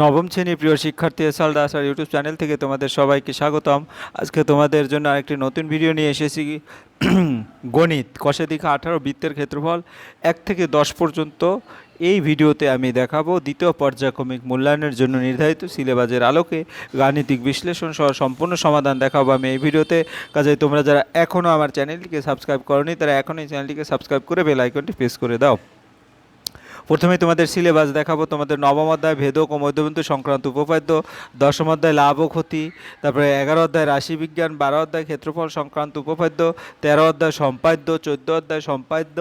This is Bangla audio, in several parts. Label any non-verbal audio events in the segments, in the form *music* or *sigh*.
নবম শ্রেণির প্রিয় শিক্ষার্থী এসআল দাস আর ইউটিউব চ্যানেল থেকে তোমাদের সবাইকে স্বাগতম। আজকে তোমাদের জন্য আরেকটি নতুন ভিডিও নিয়ে এসেছি। *clears throat* গণিত, কষে দীঘা আঠারো, বৃত্তের ক্ষেত্রফল এক থেকে দশ পর্যন্ত। এই ভিডিওতে আমি দেখাবো দ্বিতীয় পর্যায়ক্রমিক মূল্যায়নের জন্য নির্ধারিত সিলেবাসের আলোকে গাণিতিক বিশ্লেষণ সহ সম্পূর্ণ সমাধান দেখাবো আমি এই ভিডিওতে। কাজে তোমরা যারা এখনও আমার চ্যানেলটিকে সাবস্ক্রাইব করনি, তারা এখনই চ্যানেলটিকে সাবস্ক্রাইব করে বেল আইকনটি প্রেস করে দাও। প্রথমে তোমাদের সিলেবাস দেখাবো। তোমাদের নবম অধ্যায় ভেদক ও মধ্যবিন্দু সংক্রান্ত উপপাদ্য, দশম অধ্যায় লাভ ও ক্ষতি, তারপরে এগারো অধ্যায় রাশিবিজ্ঞান, বারো অধ্যায় ক্ষেত্রফল সংক্রান্ত উপপাদ্য, তেরো অধ্যায় সম্পাদ্য, চোদ্দ অধ্যায় সম্পাদ্য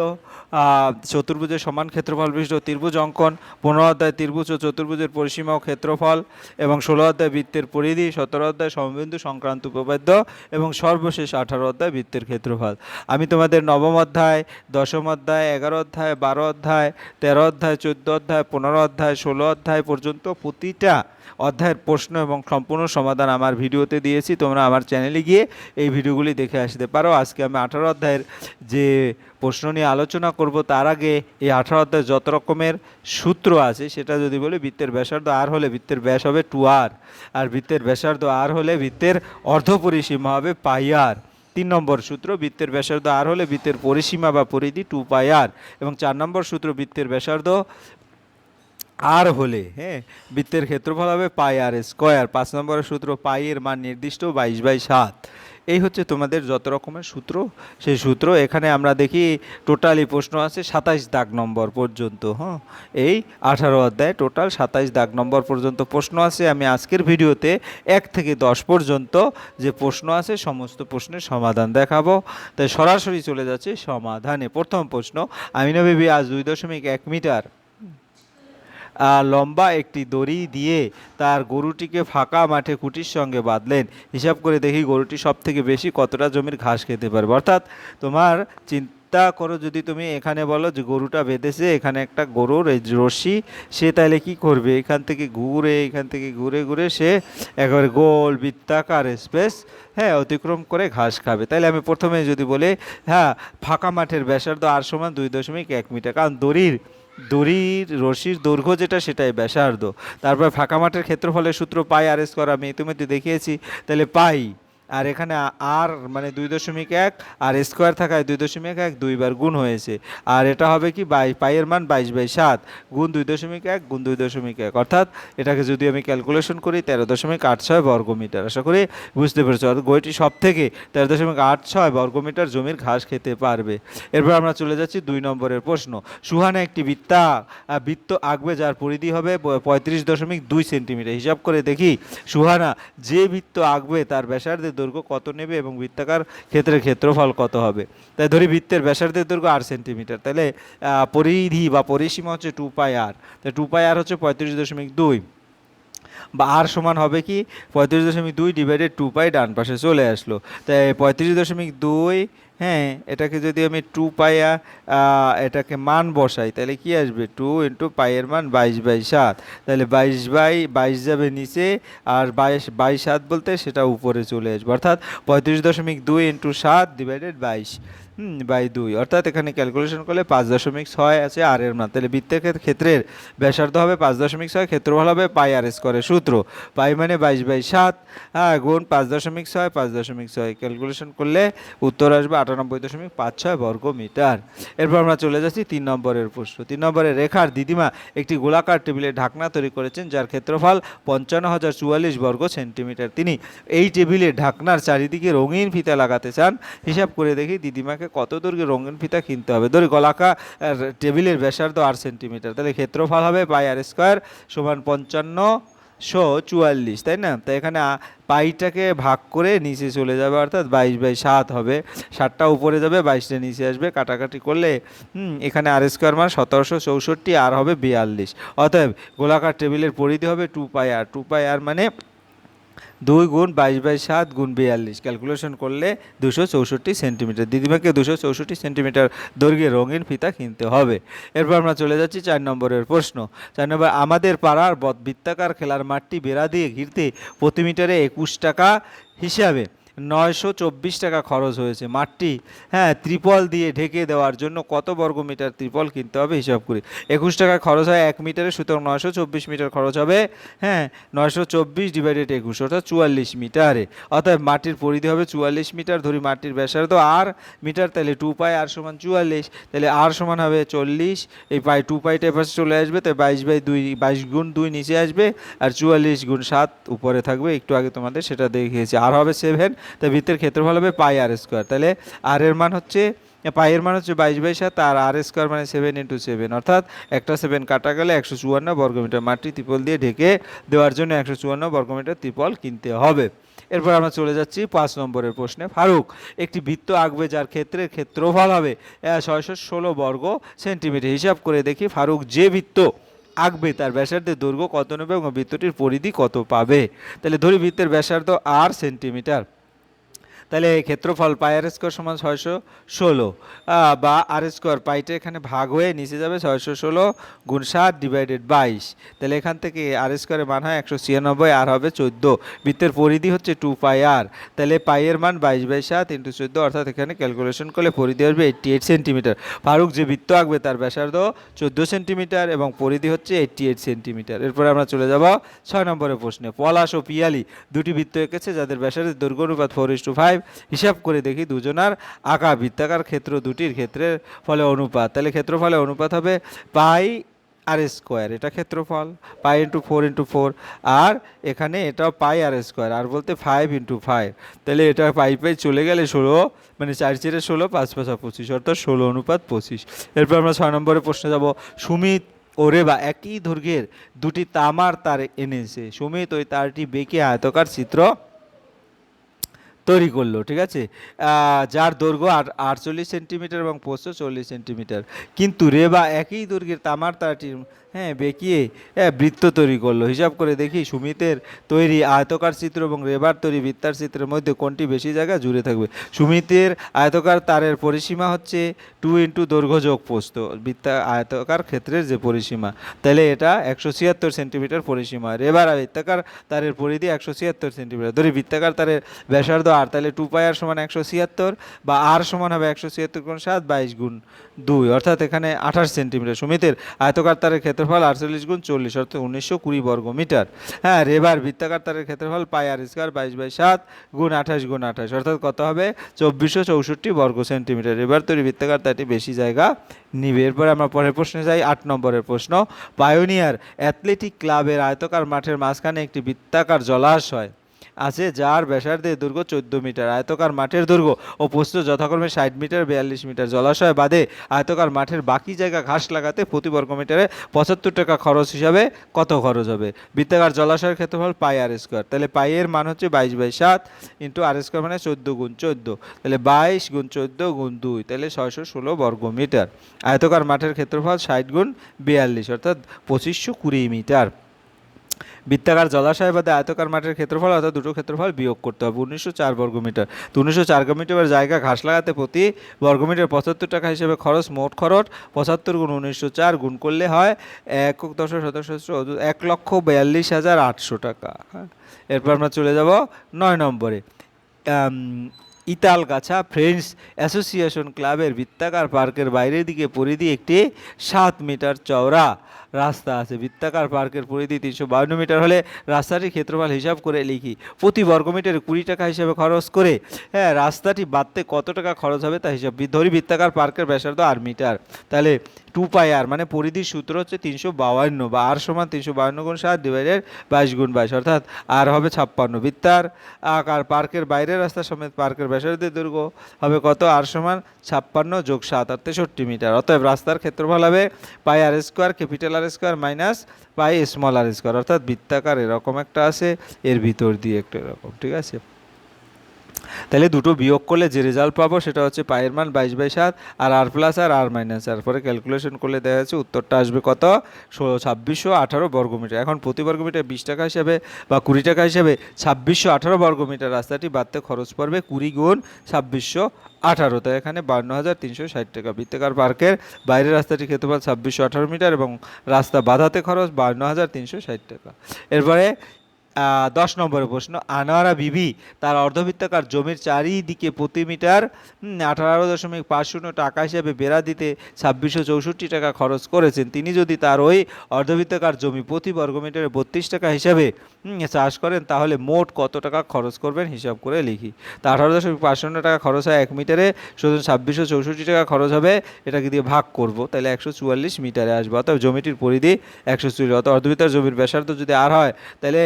চতুর্ভুজের সমান ক্ষেত্রফল বিশিষ্ট ত্রিভুজ অঙ্কন, পনেরো অধ্যায় ত্রিভুজ ও চতুর্ভুজের পরিসীমা ও ক্ষেত্রফল, এবং ষোলো অধ্যায় বৃত্তের পরিধি, সতেরো অধ্যায় সমবিন্দু সংক্রান্ত উপপাদ্য, এবং সর্বশেষ আঠারো অধ্যায় বৃত্তের ক্ষেত্রফল। আমি তোমাদের নবম অধ্যায়, দশম অধ্যায়, এগারো অধ্যায়, বারো অধ্যায়, তেরো অধ্যায়, চোদ্দ অধ্যায়, পনেরো অধ্যায়, ষোলো অধ্যায় পর্যন্ত প্রতিটা অধ্যায়ের প্রশ্ন এবং সম্পূর্ণ সমাধান আমার ভিডিওতে দিয়েছি। তোমরা আমার চ্যানেলে গিয়ে এই ভিডিওগুলি দেখে আসতে পারো। আজকে আমি আঠারো অধ্যায়ের যে প্রশ্ন নিয়ে আলোচনা করব, তার আগে এই আঠারো অধ্যায়ের যত রকমের সূত্র আছে, সেটা যদি বলি, বৃত্তের ব্যাসার্ধ আর হলে বৃত্তের ব্যাস হবে টু আর আর বৃত্তের ব্যাসার্ধ আর হলে বৃত্তের অর্ধপরিসীমা হবে পাই আর। তিন নম্বর সূত্র, বৃত্তের ব্যাসার্ধ আর হলে বৃত্তের পরিসীমা বা পরিধি টু পাই আর এবং চার নম্বর সূত্র, বৃত্তের ব্যাসার্ধ আর হলে হ্যাঁ বৃত্তের ক্ষেত্রফল হবে পাই আর স্কোয়ার পাঁচ নম্বরের সূত্র পাই এর মান নির্দিষ্ট বাইশ বাই সাত। এই হচ্ছে তোমাদের যত রকমের সূত্র, সেই সূত্র। এখানে আমরা দেখি টোটালি প্রশ্ন আছে সাতাইশ দাগ নম্বর পর্যন্ত হ্যাঁ? এই আঠারো অধ্যায় টোটাল সাতাইশ দাগ নম্বর পর্যন্ত প্রশ্ন আছে। আমি আজকের ভিডিওতে এক থেকে দশ পর্যন্ত যে প্রশ্ন আছে, সমস্ত প্রশ্নের সমাধান দেখাবো। তাই সরাসরি চলে যাচ্ছে সমাধানে। প্রথম প্রশ্ন আমিনা বিবি আজ দুই দশমিক এক মিটার লম্বা একটি দড়ি দিয়ে তার গরুটিকে ফাঁকা মাঠে খুঁটির সঙ্গে বাঁধলেন। হিসাব করে দেখি গরুটি সব থেকে বেশি কতটা জমির ঘাস খেতে পারবে। অর্থাৎ তোমার চিন্তা করো যদি তুমি এখানে বলো যে গরুটা বেঁধেছে, এখানে একটা গরুর রশ্মি, সে তাহলে কি করবে? এখান থেকে ঘুরে, এখান থেকে ঘুরে ঘুরে সে একেবারে গোল বৃত্তাকার স্পেস হ্যাঁ অতিক্রম করে ঘাস খাবে। তাহলে আমি প্রথমে যদি বলি হ্যাঁ ফাঁকা মাঠের ব্যাসার্ধ আর সমান দুই দশমিক এক মিটার, কারণ দড়ির দড়ির রশির দৈর্ঘ্য যেটা সেটাই ব্যাসার্ধ। তারপর ফাঁকা মাঠের ক্ষেত্রফলের সূত্র পাই, আর করা আমি। ইতিমধ্যে দেখিয়েছি। তাহলে পাই। আর এখানে আর মানে দুই দশমিক এক, আর স্কোয়ার থাকায় দুই দশমিক এক দুইবার গুণ হয়েছে। আর এটা হবে কি? বাই, পাইয়ের মান বাইশ বাই সাত, গুণ দুই দশমিক এক, গুণ দুই দশমিক এক। অর্থাৎ এটাকে যদি আমি ক্যালকুলেশন করি, তেরো দশমিক আট ছয় বর্গমিটার। আশা করি বুঝতে পেরেছ। অর্থাৎ গইটি সব থেকে তেরো দশমিক আট ছয় বর্গমিটার জমির ঘাস খেতে পারবে। এরপর আমরা চলে যাচ্ছি দুই নম্বরের প্রশ্ন। সুহানা একটি বৃত্তা বৃত্ত আঁকবে যার পরিধি হবে পঁয়ত্রিশ দশমিক দুই সেন্টিমিটার। হিসাব করে দেখি, সুহানা যে বৃত্ত আঁকবে তার ব্যাসার্ধের দৈর্ঘ্য কত নেবে এবং বৃত্তাকার ক্ষেত্রের ক্ষেত্রফল কত হবে? তাই ধরি বৃত্তের ব্যাসার্ধের দৈর্ঘ্য আট সেন্টিমিটার, তাহলে পরিধি বা পরিসীমা হচ্ছে টু পাই আর তাই টু পাই আর হচ্ছে পঁয়ত্রিশ দশমিক দুই। বা আর সমান হবে কি? পঁয়ত্রিশ দশমিক দুই ডিভাইডেড টু পাই ডান পাশে চলে আসলো। তাই পঁয়ত্রিশ দশমিক দুই হ্যাঁ এটাকে যদি আমি টু পাইয়া এটাকে মান বসাই, তাহলে কি আসবে? টু ইন্টু পাইয়ের মান বাইশ বাই সাত। তাহলে বাইশ বাই, বাইশ যাবে নিচে, আর বাইশ বাই সাত বলতে সেটা উপরে চলে আসবে। অর্থাৎ পঁয়ত্রিশ দশমিক দুই ইন্টু সাত ডিভাইডেড বাইশ। বাই দুই। অর্থাৎ এখানে ক্যালকুলেশন করলে পাঁচ দশমিক ছয় আছে আর এর মান, তাহলে বৃত্তের ক্ষেত্রের ব্যাসার্ধ হবে পাঁচ দশমিক ছয়, ক্ষেত্রফল হবে পাই আর স্কোয়ারের সূত্র। পাই মানে বাইশ বাই সাত হ্যাঁ গুণ পাঁচ দশমিক ছয়, পাঁচ দশমিক ছয়। ক্যালকুলেশন করলে উত্তর আসবে আটানব্বই দশমিক পাঁচ ছয় বর্গ মিটার। এরপর আমরা চলে যাচ্ছি তিন নম্বরের প্রশ্ন। তিন নম্বরের রেখার দিদিমা একটি গোলাকার টেবিলের ঢাকনা তৈরি করেছেন, যার ক্ষেত্রফল পঞ্চান্ন হাজার চুয়াল্লিশ বর্গ সেন্টিমিটার। তিনি এই টেবিলের ঢাকনার চারিদিকে রঙিন ফিতা লাগাতে চান। হিসাব করে দেখি দিদিমাকে কত দৈর্ঘ্যে রঙিন ফিতা কিনতে হবে? ধরি গলাকা টেবিলের ব্যাসার্ধ আট সেন্টিমিটার। তাহলে ক্ষেত্রফল হবে পাই আর স্কোয়ার সমান পঞ্চান্ন শো চুয়াল্লিশ, তাই না? তাই এখানে পাইটাকে ভাগ করে নিচে চলে যাবে, অর্থাৎ বাইশ বাই সাত হবে। সাতটা উপরে যাবে, বাইশটা নিচে আসবে। কাটাকাটি করলে এখানে আর স্কোয়ার মান সতেরোশো চৌষট্টি, আর হবে বিয়াল্লিশ। অতএব গোলাকার টেবিলের পরিধি হবে টু পাই আর। টু পাই আর মানে দুই গুণ বাইশ বাই সাত গুণ বিয়াল্লিশ। ক্যালকুলেশন করলে দুশো চৌষট্টি সেন্টিমিটার। দিদিমাকে দুশো চৌষট্টি সেন্টিমিটার দৈর্ঘ্যে রঙিন ফিতা কিনতে হবে। এরপর আমরা চলে যাচ্ছি চার নম্বরের প্রশ্ন। চার নম্বর, আমাদের পাড়ার বৃত্তাকার খেলার মাঠটি বেড়া দিয়ে ঘিরতে প্রতি মিটারে একুশ টাকা হিসাবে নয়শো চব্বিশ টাকা খরচ হয়েছে। মাঠটি হ্যাঁ ত্রিপল দিয়ে ঢেকে দেওয়ার জন্য কত বর্গ মিটার ত্রিপল কিনতে হবে হিসাব করি। একুশ টাকা খরচ হয় এক মিটারে, সুতরাং নয়শো চব্বিশ মিটার খরচ হবে হ্যাঁ নয়শো চব্বিশ ডিভাইডেড একুশ, অর্থাৎ চুয়াল্লিশ মিটারে। অর্থাৎ মাটির পরিধি হবে চুয়াল্লিশ মিটার, ধরি মাটির ব্যাসার্ধ আর মিটার, তাহলে টু পাই আর সমান চুয়াল্লিশ, তাহলে আর সমান হবে চল্লিশ, এই পাই টু পাইটা এপাশে চলে আসবে, তাই বাইশ বাই দুই, বাইশ গুণ দুই নিচে আসবে, আর চুয়াল্লিশ গুণ সাত উপরে থাকবে, একটু আগে তোমাদের সেটা দেখিয়েছি। আর হবে সেভেন তাই বৃত্তের ক্ষেত্রফল হবে পাই আর স্কোয়ার তাহলে আর এর মান হচ্ছে পাইয়ের মান হচ্ছে বাইশ বাই সাত, আর আর স্কোয়ার মানে সেভেন ইন্টু সেভেন অর্থাৎ একটা সেভেন কাটা গেলে একশো চুয়ান্ন বর্গমিটার মাটি ত্রিপল দিয়ে ঢেকে দেওয়ার জন্য একশো চুয়ান্ন বর্গমিটার ত্রিপল কিনতে হবে। এরপর আমরা চলে যাচ্ছি পাঁচ নম্বরের প্রশ্নে। ফারুক, একটি বৃত্ত আঁকবে যার ক্ষেত্রের ক্ষেত্রফল হবে ছয়শো ষোলো বর্গ সেন্টিমিটার। হিসাব করে দেখি ফারুক, যে বৃত্ত আঁকবে তার ব্যাসার্ধের দৈর্ঘ্য কত নেবে এবং বৃত্তটির পরিধি কত পাবে? তাহলে ধরি বৃত্তের ব্যাসার্ধ আর সেন্টিমিটার। তাহলে ক্ষেত্রফল পাই আর স্কোয়ার সমান ছয়শো ষোলো। বা আর স্কোয়ার পাইটা এখানে ভাগ হয়ে নিচে যাবে ছয়শো ষোলো গুণ সাত ডিভাইডেড বাইশ। তাহলে এখান থেকে আর স্কোয়ারের মান হয় একশো ছিয়ানব্বই, আর হবে চোদ্দ। বৃত্তের পরিধি হচ্ছে টু পাই আর। তাহলে পাইয়ের মান বাইশ বাই সাত ইন্টু চোদ্দ, অর্থাৎ এখানে ক্যালকুলেশন করলে পরিধি আসবে এইট্টি এইট সেন্টিমিটার ফারুক, যে বৃত্ত আঁকবে তার ব্যাসার্ধ চোদ্দ সেন্টিমিটার এবং পরিধি হচ্ছে এইট্টি এইট সেন্টিমিটার এরপরে আমরা চলে যাব ছয় নম্বরের প্রশ্নে। পলাশ ও পিয়ালি দুটি বৃত্ত এঁকেছে যাদের ব্যাসার্ধের দৈর্ঘ্য অনুপাত ফোর ইস টু ফাইভ হিসাব করে দেখি দুজনার আঁকা বৃত্তাকার ক্ষেত্র দুটির ক্ষেত্রের ফলে অনুপাত। তাহলে ক্ষেত্রফলে অনুপাত হবে পাই আর স্কোয়ার। এটা ক্ষেত্রফল, pi into four into four আর এখানে এটাও পাই আর স্কোয়ার, আর বলতে ফাইভ ইন্টু ফাইভ তাহলে এটা পাই পাই চলে গেলে ষোলো মানে চার চেরে ষোলো, পাঁচ পাঁচা পঁচিশ, অর্থাৎ ষোলো অনুপাত পঁচিশ। এরপর আমরা ছয় নম্বরে প্রশ্নে যাব, সুমিত ও রেবা একই দৈর্ঘ্যের দুটি তামার তার এনেছে। সুমিত ওই তারটি বেঁকে আয়তকার চিত্র তৈরি করল, ঠিক আছে? যার দৈর্ঘ্য আট, আটচল্লিশ সেন্টিমিটার এবং পোস্ত চল্লিশ সেন্টিমিটার। কিন্তু রেবা একই দৈর্ঘ্যের তামার তারটির হ্যাঁ বেঁকিয়ে হ্যাঁ বৃত্ত তৈরি করল। হিসাব করে দেখি সুমিতের তৈরি আয়তকার চিত্র এবং রেবার তৈরি বৃত্তার চিত্রের মধ্যে কোনটি বেশি জায়গা জুড়ে থাকবে? সুমিতের আয়তকার তারের পরিসীমা হচ্ছে টু ইন্টু দৈর্ঘ্য যোগ পোস্ত বৃত্তা আয়তকার ক্ষেত্রের যে পরিসীমা। তাহলে এটা একশো ছিয়াত্তর সেন্টিমিটার পরিসীমা। রেবার বৃত্তাকার তারের পরিধি একশো ছিয়াত্তর সেন্টিমিটার। ধরি বৃত্তাকার তারের ব্যাসার্ধ আর তাহলে টু পাই আর সমান একশো ছিয়াত্তর বা আর সমান হবে একশো ছিয়াত্তর গুণ সাত, বাইশ গুণ দুই, অর্থাৎ এখানে আঠাশ সেন্টিমিটার। সুমিতের আয়তকার তারের ক্ষেত্রফল আটচল্লিশ গুণ চল্লিশ, অর্থাৎ উনিশশো কুড়ি বর্গ মিটার। হ্যাঁ রেবার বৃত্তাকার তারের ক্ষেত্রফল পাই আর স্কোয়ার বাইশ বাই সাত গুণ আঠাশ গুণ আঠাশ, অর্থাৎ কত হবে? চব্বিশশো চৌষট্টি বর্গ সেন্টিমিটার। এবার তৈরি বৃত্তাকার তারটি বেশি জায়গা নিবে। এরপরে আমরা পরের প্রশ্নে যাই, আট নম্বরের প্রশ্ন। পায়োনিয়ার অ্যাথলেটিক ক্লাবের আয়তকার মাঠের মাঝখানে একটি বৃত্তাকার জলাশয়। আছে যার ব্যাসার্ধের দৈর্ঘ্য চোদ্দ মিটার। আয়তকার মাঠের দৈর্ঘ্য ও প্রস্থ যথাক্রমে ষাট মিটার, বিয়াল্লিশ মিটার। জলাশয় বাদে আয়তকার মাঠের বাকি জায়গা ঘাস লাগাতে প্রতি বর্গ মিটারে পঁচাত্তর টাকা খরচ হিসাবে কত খরচ হবে? বৃত্তাকার জলাশয়ের ক্ষেত্রফল পাই আর স্কোয়ার। তাহলে পাইয়ের মান হচ্ছে বাইশ বাই সাত ইন্টু আর স্কোয়ার মানে চোদ্দ গুণ চোদ্দ। তাহলে বাইশ গুণ চোদ্দ গুণ দুই, তাহলে ছয়শো ষোলো বর্গ মিটার আয়তকার মাঠের ক্ষেত্রফল ষাট গুণ বিয়াল্লিশ, অর্থাৎ পঁচিশশো কুড়ি মিটার। বৃত্তাকার জলাশয় বাদে আয়তকার মাঠের ক্ষেত্রফল অর্থাৎ দুটো ক্ষেত্রফল বিয়োগ করতে হবে। উনিশশো চার বর্গমিটার। তো উনিশশো চার বর্গমিটার জায়গা ঘাস লাগাতে প্রতি বর্গমিটার পঁচাত্তর টাকা হিসেবে খরচ, মোট খরচ পঁচাত্তর গুণ উনিশশো চার গুণ করলে হয় এক দশ শতসহস্র এক লক্ষ বিয়াল্লিশ হাজার আটশো টাকা। হ্যাঁ এরপর আমরা চলে যাব নয় নম্বরে। ইতালগাছা ফ্রেন্ডস অ্যাসোসিয়েশন ক্লাবের বৃত্তাকার পার্কের বাইরের দিকে পরিধি একটি সাত মিটার চওড়া রাস্তা আছে। বৃত্তাকার পার্কের পরিধি তিনশো বাউন্ন মিটার হলে রাস্তাটির ক্ষেত্রফল হিসাব করে লিখি। প্রতি বর্গমিটারে কুড়ি টাকা হিসাবে খরচ করে হ্যাঁ রাস্তাটি বাঁধতে কত টাকা খরচ হবে তা হিসাব ধরি বৃত্তাকার পার্কের ব্যাসার্ধ আর মিটার। তাহলে টু পাই আর মানে পরিধির সূত্র হচ্ছে তিনশো বাউান্ন বা আর সমান তিনশো বাউন্ন গুণ সাত ডিভাইডেড বাইশ গুণ বাইশ, অর্থাৎ আর হবে ছাপ্পান্ন। বৃত্তার আকার পার্কের বাইরের রাস্তা সমেত পার্কের ব্যাসার্ধের দৈর্ঘ্য হবে কত? আর সমান ছাপ্পান্ন যোগ সাত, আর তেষট্টি মিটার। অতএব রাস্তার ক্ষেত্রফল হবে pi R square, capital R square minus pi small R square. অর্থাৎ বৃত্তাকার এরকম একটা আছে, এর ভিতর দিয়ে একটা এরকম, ঠিক আছে? তাহলে দুটো বিয়োগ করলে যে রেজাল্ট পাবো সেটা হচ্ছে পায়ের মান বাইশ বাই সাত আর আর প্লাস আর আর মাইনাস আর পরে ক্যালকুলেশন করলে দেখা যাচ্ছে উত্তরটা আসবে কত? ষোলো ছাব্বিশশো আঠারো বর্গমিটার। এখন প্রতি বর্গমিটার বিশ টাকা হিসাবে বা কুড়ি টাকা হিসাবে ছাব্বিশশো আঠারো বর্গমিটার রাস্তাটি বাড়তে খরচ পড়বে কুড়ি গুণ ছাব্বিশশো আঠারো। তাই এখানে বান্ন হাজার তিনশো ষাট টাকা। বৃত্তাকার পার্কের বাইরের রাস্তাটি খেতে ক্ষেত্রফল ছাব্বিশশো আঠারো মিটার এবং রাস্তা বাধাতে খরচ বান্ন হাজার তিনশো ষাট টাকা। এরপরে দশ নম্বরের প্রশ্ন, আনোয়ারা বিবি তার অর্ধবৃত্তাকার জমির চারিদিকে প্রতি মিটার আঠারো দশমিক পাঁচ শূন্য টাকা হিসেবে বেড়া দিতে ছাব্বিশশো চৌষট্টি টাকা খরচ করেছেন। তিনি যদি তার ওই অর্ধবৃত্তাকার জমি প্রতি বর্গমিটারে বত্রিশ টাকা হিসাবে চাষ করেন, তাহলে মোট কত টাকা খরচ করবেন হিসাব করে লিখি। তা আঠারো দশমিক পাঁচ শূন্য টাকা খরচ হয় এক মিটারে শুধু ছাব্বিশশো চৌষট্টি টাকা খরচ হবে, এটাকে দিয়ে ভাগ করব, তাহলে একশো চুয়াল্লিশ মিটারে আসবে। অর্থাৎ জমিটির পরিধি একশো চুয়াল্লিশ অর্থাৎ অর্ধবৃত্তার জমির ব্যাসার্ধ যদি আর হয়, তাহলে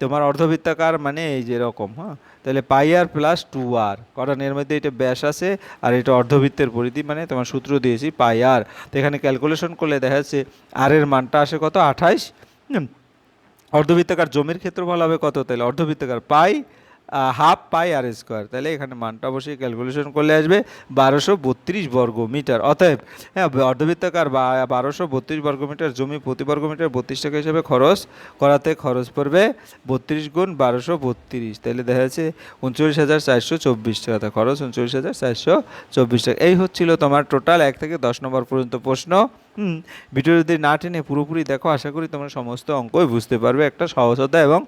তোমার অর্ধবৃত্তাকার মানে এই যেরকম হ্যাঁ? তাহলে পাই আর প্লাস টু আর কারণ এর মধ্যে এটা ব্যাস আছে, আর এটা অর্ধবৃত্তের পরিধি মানে তোমার সূত্র দিয়েছি পাই আর তো এখানে ক্যালকুলেশন করলে দেখা যাচ্ছে আর এর মানটা আসে কত? আঠাইশ। অর্ধবৃত্তাকার জমির ক্ষেত্রফল হবে কত? তাহলে অর্ধবৃত্তাকার পাই হাফ পাই আর স্কোয়ার। তাহলে এখানে মানটা অবশ্যই ক্যালকুলেশন করলে আসবে বারোশো বত্রিশ বর্গ মিটার অতএব হ্যাঁ অর্ধবৃত্তাকার বা বারোশো বত্রিশ বর্গ মিটার জমি প্রতি বর্গ মিটার বত্রিশ টাকা হিসাবে খরচ করাতে খরচ পড়বে বত্রিশ গুণ বারোশো বত্রিশ। তাহলে দেখা যাচ্ছে উনচল্লিশ হাজার চারশো চব্বিশ টাকা। খরচ উনচল্লিশ হাজার চারশো চব্বিশ টাকা। এই হচ্ছিল তোমার টোটাল এক থেকে দশ নম্বর পর্যন্ত প্রশ্ন। হুম। ভিডিও যদি না টেনে পুরোপুরি দেখো, আশা করি তোমরা সমস্ত অঙ্কই বুঝতে পারবে। একটা সহজতা এবং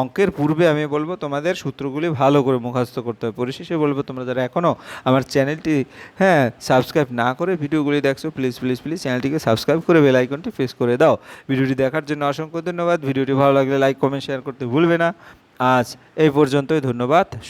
অঙ্কের পূর্বে আমি বলব, তোমাদের সূত্রগুলি ভালো করে মুখস্থ করতে হবে। পরিশেষে বলব, তোমরা যারা এখনও আমার চ্যানেলটি হ্যাঁ সাবস্ক্রাইব না করে ভিডিওগুলি দেখছ প্লিজ প্লিজ প্লিজ চ্যানেলটিকে সাবস্ক্রাইব করে বেল আইকনটি প্রেস করে দাও। ভিডিওটি দেখার জন্য অসংখ্য ধন্যবাদ। ভিডিওটি ভালো লাগলে লাইক কমেন্ট শেয়ার করতে ভুলবে না। আজ এই পর্যন্তই, ধন্যবাদ।